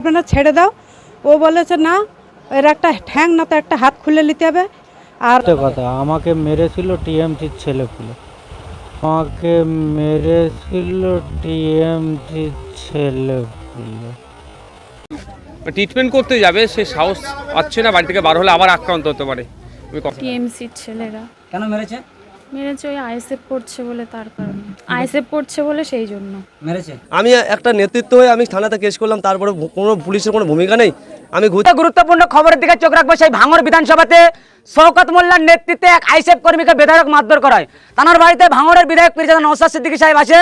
আপনারা ছেড়ে দাও। ও বলেছে না এর একটা ঠ্যাং না তো একটা হাত খুলে নিতে হবে। আর কথা আমাকে মেরেছিল টিএমসির ছেলেপুলে। আমাকে মেরেছিল টিএমসির ছেলেপুলে। ট্রিটমেন্ট করতে যাবে সে সাহস পাচ্ছে না বাড়ি থেকে বার হলে আবার আক্রান্ত হতে পারে। টিএমসির ছেলেরা। কেন মেরেছে? মেরেছে ওই আইএসএফ করছে বলে তার কারণে। আইএসএফ করছে বলে সেই জন্য। মেরেছে আমি একটা নেতৃত্ব হয়ে আমি থানাতে কেস করলাম তারপরে কোনো পুলিশের কোনো ভূমিকা নেই। আমি ঘুরতে গুরুত্বপূর্ণ খবরের দিকে চোখ রাখব সেই ভাঙর বিধানসভাতে শওকত মোল্লার নেতৃত্বে এক আইসেফ কর্মীকে বিধায়ক মারধর করায় তানার বাড়িতে ভাঙরের বিধায়ক পীরজাদা নৌসাদ সিদ্দিকী সাহেব আসে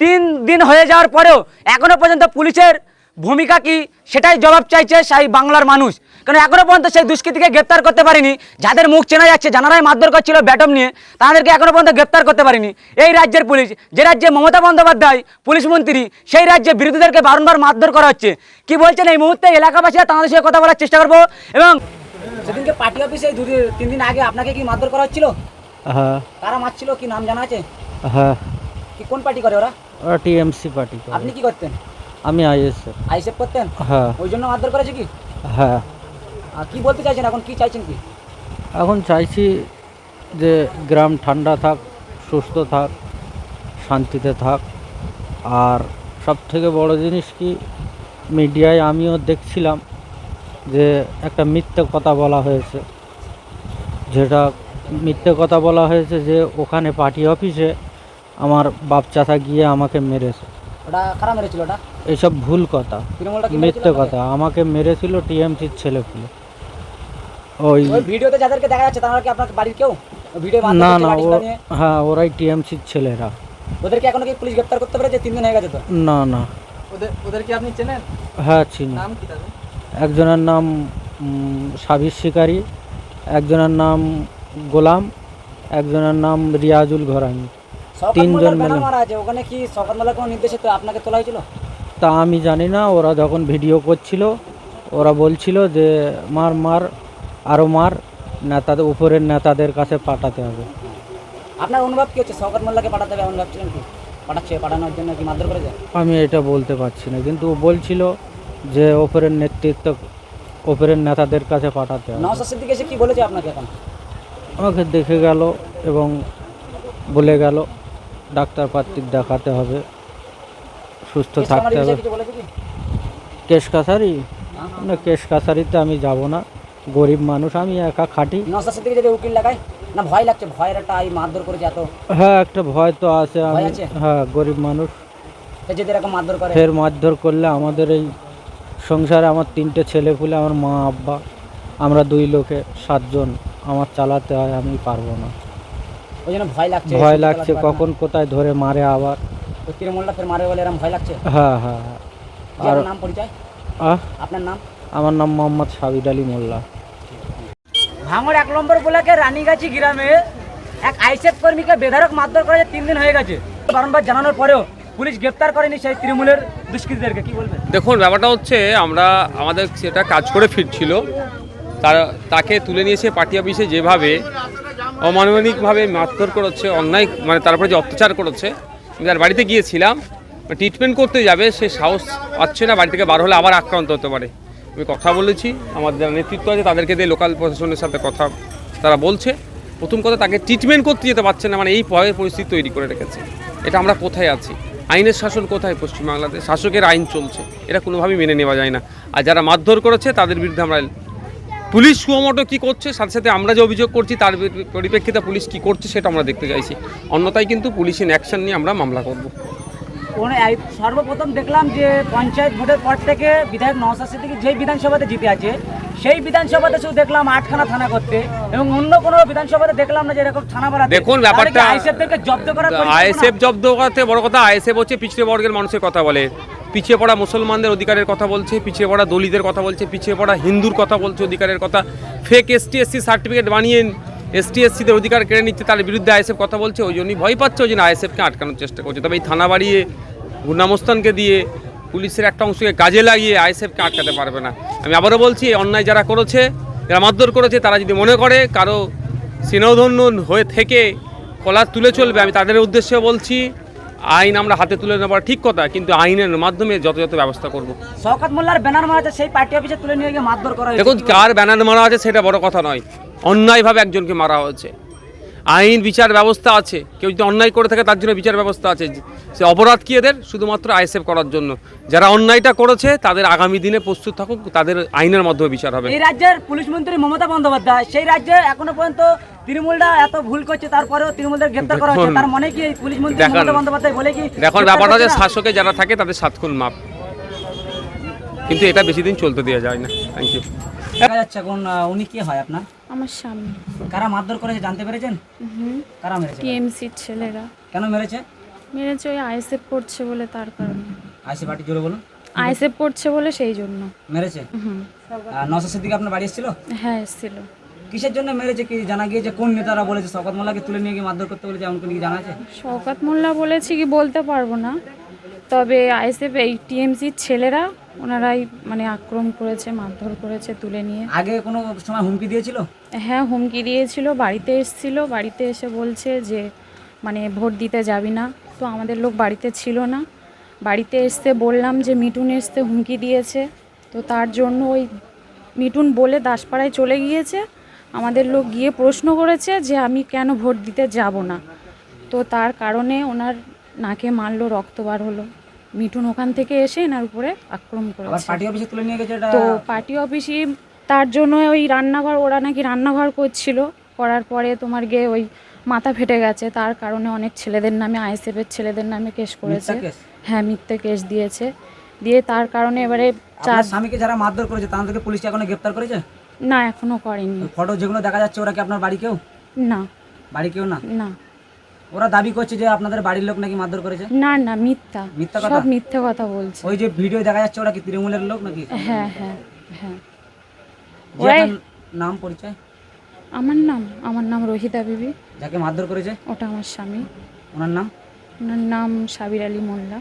তিন দিন হয়ে যাওয়ার পরেও এখনও পর্যন্ত পুলিশের ভূমিকা কি সেটাই জবাব চাইছে সেই বাংলার মানুষ। কারণ এখনও পর্যন্ত সেই দুষ্কৃতীকে গ্রেপ্তার করতে পারিনি। যাদের মুখ চেনা যাচ্ছে জানারাই মারধর করছিল ব্যাটম নিয়ে তাদেরকে এখনও পর্যন্ত গ্রেপ্তার করতে পারিনি। এই রাজ্যের পুলিশ যে রাজ্যে মমতা বন্দ্যোপাধ্যায় পুলিশ মন্ত্রী সেই রাজ্যে বিরোধীদেরকে বারংবার মারধর করা হচ্ছে। কি বলছেন এই মুহূর্তে এলাকাবাসীরা? তাদের সঙ্গে কথা বলার চেষ্টা করব এবং সেদিনকে পার্টি অফিসে দু তিন দিন আগে আপনাকে কি মারধর করা হচ্ছিল? হ্যাঁ। কারা মারছিল? কি নাম জানা আছে? হ্যাঁ। কি কোন পার্টি করে ওরা? ওরা টিএমসি পার্টি করে। আপনি কি করতেন? আমি আইএসএফ। আইসেফ করতেন? হ্যাঁ। ওই জন্য মারধর করেছে কি? হ্যাঁ। কি বলতে চাইছেন? এখন কি চাইছেন কি? এখন চাইছি যে গ্রাম ঠান্ডা থাক সুস্থ থাক শান্তিতে থাক। আর সব থেকে বড় জিনিস কি মিডিয়ায় আমিও দেখছিলাম যে একটা মিথ্যে কথা বলা হয়েছে। যেটা মিথ্যে কথা বলা হয়েছে যে ওখানে পার্টি অফিসে আমার বাপ চাচা গিয়ে আমাকে মেরেছে। ওটা কারা মেরেছিল ওটা? এইসব ভুল কথা মিথ্যে কথা। আমাকে মেরেছিল টিএমসির ছেলেপুলে। ওই ওই ভিডিওতে যাদেরকে দেখা যাচ্ছে তারা কি আপনার বাড়ির কেউ? ভিডিও না না হ্যাঁ ওরাই টিএমসির ছেলেরা। ওদেরকে এখনও কি পুলিশ গ্রেপ্তার করতে পেরেছে? তিন দিন হয়ে গেছে তো? না না। ওদের ওদের কি আপনি চেনেন? হ্যাঁ চিনি। নাম কি তাদের? একজনের নাম সাবির শিকারি একজনের নাম গোলাম একজনের নাম রিয়াজুল ঘরামি। তিনজন মিলে। আছে ওখানে কি সকালবেলা কোনো নির্দেশে তো আপনাকে তোলা হয়েছিল? তা আমি জানি না ওরা যখন ভিডিও করছিল ওরা বলছিল যে মার মার আরও মার নেতাদের উপরের নেতাদের কাছে পাঠাতে হবে। আপনার অনুভব কি হচ্ছে? শওকত মোল্লাকে পাঠাতে হবে এমন ভাবছিলেন কি? পাঠাচ্ছে পাঠানোর জন্য কি মারধর করেছে? আমি এটা বলতে পারছি না কিন্তু ও বলছিল যে ওপরের নেতৃত্ব ওপরের নেতাদের কাছে পাঠাতে হবে। নওসাদ সিদ্দিক এসে কি বলেছে আপনাকে এখন? আমাকে দেখে গেল এবং বলে গেল ডাক্তার পাত্রিক দেখাতে হবে সুস্থ থাকতে হবে। কেশ কাছারি? না কেশ কাছারিতে আমি যাব না। গরিব মানুষ আমি একা খাটি। যদি উকিল লাগায় না ভয় লাগছে? ভয়ের একটা এই মারধর করেছে এত। হ্যাঁ একটা ভয় তো আছে। আমি ভয় আছে? হ্যাঁ গরিব মানুষ। যদি এরকম মারধর করে। ফের মারধর করলে আমাদের এই সংসারে আমার তিনটে ছেলে পুলে আমার মা আব্বা আমরা দুই লোকে সাতজন আমার চালাতে হয় আমি পারব না। ওই জন্য ভয় লাগছে। ভয় লাগছে কখন কোথায় ধরে মারে আবার। তৃণমূলটা ফের মারে বলে এরকম ভয় লাগছে? হ্যাঁ হ্যাঁ হ্যাঁ। আপনার নাম পরিচয়? আহ? আপনার নাম? আমার নাম মোহাম্মদ সাবিদ আলী মোল্লা। ভাঙড় এক নম্বর ব্লকের রানীগাছি গ্রামে এক আইসেফ কর্মীকে বেধারক মারধর করেছে তিন দিন হয়ে গেছে। বারংবার জানানোর পরেও পুলিশ গ্রেপ্তার করেনি সেই তৃণমূলের দুষ্কৃতীদেরকে। কি বলবেন? দেখুন ব্যাপারটা হচ্ছে আমরা আমাদের সেটা কাজ করে ফিরছিল। তার তাকে তুলে নিয়েছে পার্টি অফিসে যেভাবে অমানবিকভাবে মারধর করেছে অন্যায় মানে তারপরে যে অত্যাচার করেছে আমি তার বাড়িতে গিয়েছিলাম। ট্রিটমেন্ট করতে যাবে সে সাহস পাচ্ছে না বাড়ি থেকে বার হলে আবার আক্রান্ত হতে পারে। আমি কথা বলেছি আমাদের যারা নেতৃত্ব আছে তাদেরকে দিয়ে লোকাল প্রশাসনের সাথে কথা তারা বলছে। প্রথম কথা, তাকে ট্রিটমেন্ট করতে যেতে পারছে না মানে এই ভয়ের পরিস্থিতি তৈরি করে রেখেছে। এটা আমরা কোথায় আছি? আইনের শাসন কোথায় পশ্চিমবাংলাতে শাসকের আইন চলছে, এটা কোনোভাবেই মেনে নেওয়া যায় না। আর যারা মারধর করেছে, তাদের বিরুদ্ধে আমরা পুলিশ সুমোটো কী করছে, সাথে সাথে আমরা যে অভিযোগ করছি, তার পরি- পরিপ্রেক্ষিতে পুলিশ কী করছে, সেটা আমরা দেখতে চাইছি। অন্যথায় কিন্তু পুলিশ ইন অ্যাকশন নিয়ে আমরা মামলা করব। সর্বপ্রথম দেখলাম যে পঞ্চায়েত ভোটের পর থেকে বিধায়ক নওসাদ সিদ্দিকী যেই বিধানসভাতে জিতে আছে সেই বিধানসভাতে শুধু দেখলাম আটখানা থানা করতে এবং অন্য কোনো বিধানসভাতে দেখলাম না যে এরকম থানা বাড়াতে দেখুন, ব্যাপারটা- আইসেফদেরকে জব্দ পরিকল্পনা- আইএসএফ জব্দ করতে বড় কথা আইএসএফ হচ্ছে পিছিয়ে বর্গের মানুষের কথা বলে। পিছিয়ে পড়া মুসলমানদের অধিকারের কথা বলছে পিছিয়ে পড়া দলিতের কথা বলছে পিছিয়ে পড়া হিন্দুর কথা বলছে অধিকারের কথা। ফেক এসটি এসসি সার্টিফিকেট বানিয়ে এসটি এসসিদের অধিকার কেড়ে নিচ্ছে তার বিরুদ্ধে আইএসএফ কথা বলছে ওই জন্যই ভয় পাচ্ছে ওই জন্য আইএসএফকে আটকানোর চেষ্টা করছে। তবে এই থানা বাড়িয়ে গুন্ডামস্তানকে দিয়ে পুলিশের একটা অংশকে কাজে লাগিয়ে আইএসএফকে আটকাতে পারবে না। আমি আবারও বলছি অন্যায় যারা করেছে যারা মারধর করেছে তারা যদি মনে করে কারও স্নেহধন্য হয়ে থেকে কলার তুলে চলবে আমি তাদের উদ্দেশ্যে বলছি আইন আমরা হাতে তুলে নেবার ঠিক কথা কিন্তু আইনের মাধ্যমে যথাযথ ব্যবস্থা করব। শওকত মোল্লার ব্যানার মারা আছে সেই পার্টি অফিসে তুলে নিয়ে গিয়ে মারধর করা দেখুন কার ব্যানার মারা আছে সেটা বড় কথা নয়। অন্যায়ভাবে একজনকে মারা হয়েছে। আইন বিচার ব্যবস্থা আছে। কেউ যদি অন্যায় করে থাকে তার জন্য বিচার ব্যবস্থা আছে। সে অপরাধ কি এদের? শুধুমাত্র আইসেফ করার জন্য। যারা অন্যায়টা করেছে তাদের আগামী দিনে প্রস্তুত থাকুক তাদের আইনের মাধ্যমে বিচার হবে। এই রাজ্যের পুলিশ মন্ত্রী মমতা বন্দ্যোপাধ্যায় সেই রাজ্যে এখনও পর্যন্ত তৃণমূলরা এত ভুল করছে তারপরেও তৃণমূলদের গ্রেপ্তার করা হচ্ছে। তার মনে কি এই পুলিশ মন্ত্রী মমতা বন্দ্যোপাধ্যায় বলে কি দেখুন ব্যাপারটা হচ্ছে শাসকে যারা থাকে তাদের সাতক্ষণ মাপ। কিন্তু এটা বেশি দিন চলতে দেওয়া যায় না। থ্যাংক ইউ যাচ্ছে এখন উনি কি হয় আপনার? আমার স্বামী। কারা মারধর করেছে জানতে পেরেছেন? কারা মেরেছে? টিএমসির ছেলেরা। কেন মেরেছে? মেরেছে ওই আইএসএফ করছে বলে তার কারণে। আইসি পার্টি জোরে বলুন। আইএসএফ করছে বলে সেই জন্য। মেরেছে? হুম। নশো সিদ্দিক আপনার বাড়ি এসেছিল? হ্যাঁ এসেছিল। কিসের জন্য মেরেছে কি জানা গিয়েছে? কোন নেতারা বলেছে? শওকত মোল্লাকে তুলে নিয়ে গিয়ে মারধর করতে বলেছে এমন কোনো কি জানা আছে? শওকাত মোল্লা বলেছে কি বলতে পারব না। তবে আইএসএফ এই টিএমসির ছেলেরা ওনারাই মানে আক্রমণ করেছে মারধর করেছে তুলে নিয়ে। আগে কোনো সময় হুমকি দিয়েছিল? হ্যাঁ হুমকি দিয়েছিল বাড়িতে এসেছিল বাড়িতে এসে বলছে যে মানে ভোট দিতে যাবি না। তো আমাদের লোক বাড়িতে ছিল না। বাড়িতে এসতে বললাম যে মিটুন এসতে হুমকি দিয়েছে। তো তার জন্য ওই মিটুন বলে দাসপাড়ায় চলে গিয়েছে। আমাদের লোক গিয়ে প্রশ্ন করেছে যে আমি কেন ভোট দিতে যাব না? তো তার কারণে ওনার নাকে মারলো রক্ত বার হলো। মিটুন ওখান থেকে এসে এনার উপরে আক্রমণ করেছে। পার্টি অফিসে তুলে নিয়ে গেছে তো পার্টি অফিসে তার জন্য ওই রান্নাঘর ওরা নাকি রান্নাঘর করছিল। করার পরে তোমার গিয়ে ওই মাথা ফেটে গেছে। তার কারণে অনেক ছেলেদের নামে আইএসএফের ছেলেদের নামে কেস করেছে। হ্যাঁ মিথ্যে কেস দিয়েছে। দিয়ে তার কারণে এবারে চার স্বামীকে যারা মারধর করেছে তাদেরকে পুলিশ এখনও গ্রেফতার করেছে? না এখনও করেনি। ফটো যেগুলো দেখা যাচ্ছে ওরা কি আপনার বাড়ি কেউ? না। বাড়ি কেউ না? না। ওরা দাবি করছে যে আপনাদের বাড়ির লোক নাকি মারধর করেছে? না না মিথ্যা। মিথ্যা কথা? সব মিথ্যে কথা বলছে। ওই যে ভিডিও দেখা যাচ্ছে ওরা কি তৃণমূলের লোক নাকি? হ্যাঁ হ্যাঁ হ্যাঁ। যে নাম পরিচয়? আমার নাম আমার নাম রোহিতা বিবি। যাকে মারধর করেছে? ওটা আমার স্বামী। ওনার নাম? ওনার নাম সাবির আলী মোল্লা।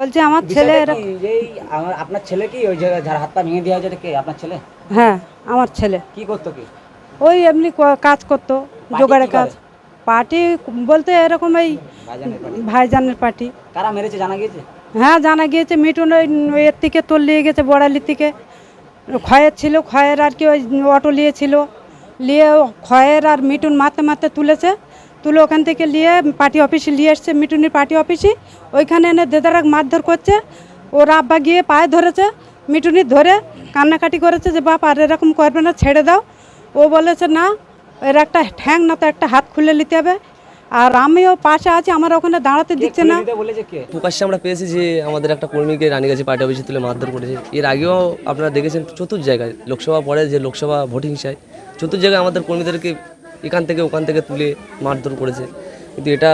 বলছে আমার ছেলে আপনার ছেলে কি? ওই যে যার হাত পা ভেঙে দেওয়া হয়েছে কে? আপনার ছেলে? হ্যাঁ আমার ছেলে। কি করতো কি? ওই এমনি কাজ করতো জোগাড়ে কি কাজ? পার্টি বলতে এরকম এই ভাইজানের পার্টি। কারা মেরেছে জানা গিয়েছে? হ্যাঁ জানা গিয়েছে মিটুন ওই এর থেকে তোল নিয়ে গেছে বড়ালির থেকে ক্ষয়ের ছিল ক্ষয়ের আর কি ওই অটো নিয়েছিল। নিয়ে ক্ষয়ের আর মিটুন মারতে মারতে তুলেছে। তুলে ওখান থেকে নিয়ে পার্টি অফিসে নিয়ে এসছে মিটুনির পার্টি অফিসে। ওইখানে এনে দেদারাক মারধর করছে। ওর আব্বা গিয়ে পায়ে ধরেছে মিটুনি ধরে কান্নাকাটি করেছে যে বাপ আর এরকম করবে না ছেড়ে দাও। ও বলেছে না এর একটা ঠ্যাং না তো একটা হাত খুলে নিতে হবে। আর আমিও পাশে আছি আমার ওখানে দাঁড়াতে দিচ্ছে না। প্রকাশ্যে আমরা পেয়েছি যে আমাদের একটা কর্মীকে রানীগাছি পার্টি অফিসে তুলে মারধর করেছে। এর আগেও আপনারা দেখেছেন চতুর্থ জায়গায় লোকসভা পরে যে লোকসভা ভোটিং হিংসায় চতুর্থ জায়গায় আমাদের কর্মীদেরকে এখান থেকে ওখান থেকে তুলে মারধর করেছে। কিন্তু এটা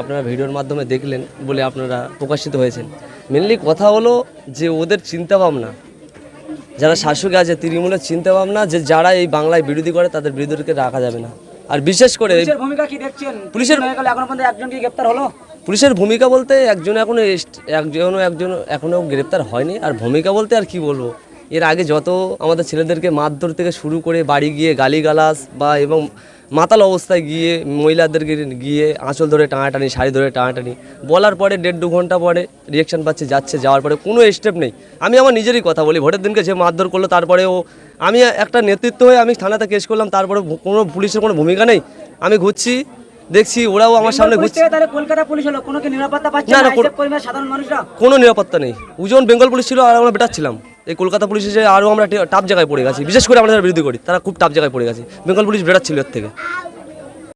আপনারা ভিডিওর মাধ্যমে দেখলেন বলে আপনারা প্রকাশিত হয়েছেন। মেনলি কথা হলো যে ওদের চিন্তা ভাবনা যারা শাসকে আছে তৃণমূলের চিন্তা ভাবনা যে যারা এই বাংলায় বিরোধী করে তাদের বিরোধীকে রাখা যাবে না। আর বিশেষ করে পুলিশের ভূমিকা কি দেখছেন? পুলিশের- এখনও পর্যন্ত একজন কি গ্রেপ্তার হলো? পুলিশের ভূমিকা বলতে একজন এখনও একজনও একজন এখনও গ্রেপ্তার হয়নি। আর ভূমিকা বলতে আর কি বলব? এর আগে যত আমাদের ছেলেদেরকে মারধর থেকে শুরু করে বাড়ি গিয়ে গালিগালাজ বা এবং মাতাল অবস্থায় গিয়ে মহিলাদেরকে গিয়ে আঁচল ধরে টানাটানি শাড়ি ধরে টানাটানি বলার পরে দেড় দু ঘণ্টা পরে রিয়েকশন পাচ্ছে যাচ্ছে যাওয়ার পরে কোনো স্টেপ নেই। আমি আমার নিজেরই কথা বলি ভোটের দিনকে যে মারধর করল তারপরেও আমি একটা নেতৃত্ব হয়ে আমি থানাতে কেস করলাম তারপরে কোনো পুলিশের কোনো ভূমিকা নেই। আমি ঘুরছি দেখছি ওরাও আমার সামনে ঘুরছে। তাহলে কলকাতা পুলিশ হলো কোনো নিরাপত্তা পাচ্ছে না, না না, কোনো- আইসএফ কর্মীরা সাধারণ মানুষরা? কোনো নিরাপত্তা নেই। উজন বেঙ্গল পুলিশ ছিল আর আমরা বেটার ছিলাম। এই কলকাতা পুলিশে যে আরও আমরা টাপ জায়গায় পড়ে গেছি। বিশেষ করে আমরা যারা বিরোধী করি, তারা খুব টাপ জায়গায় পড়ে গেছি। বেঙ্গল পুলিশ বেড়াচ্ছিল এর থেকে।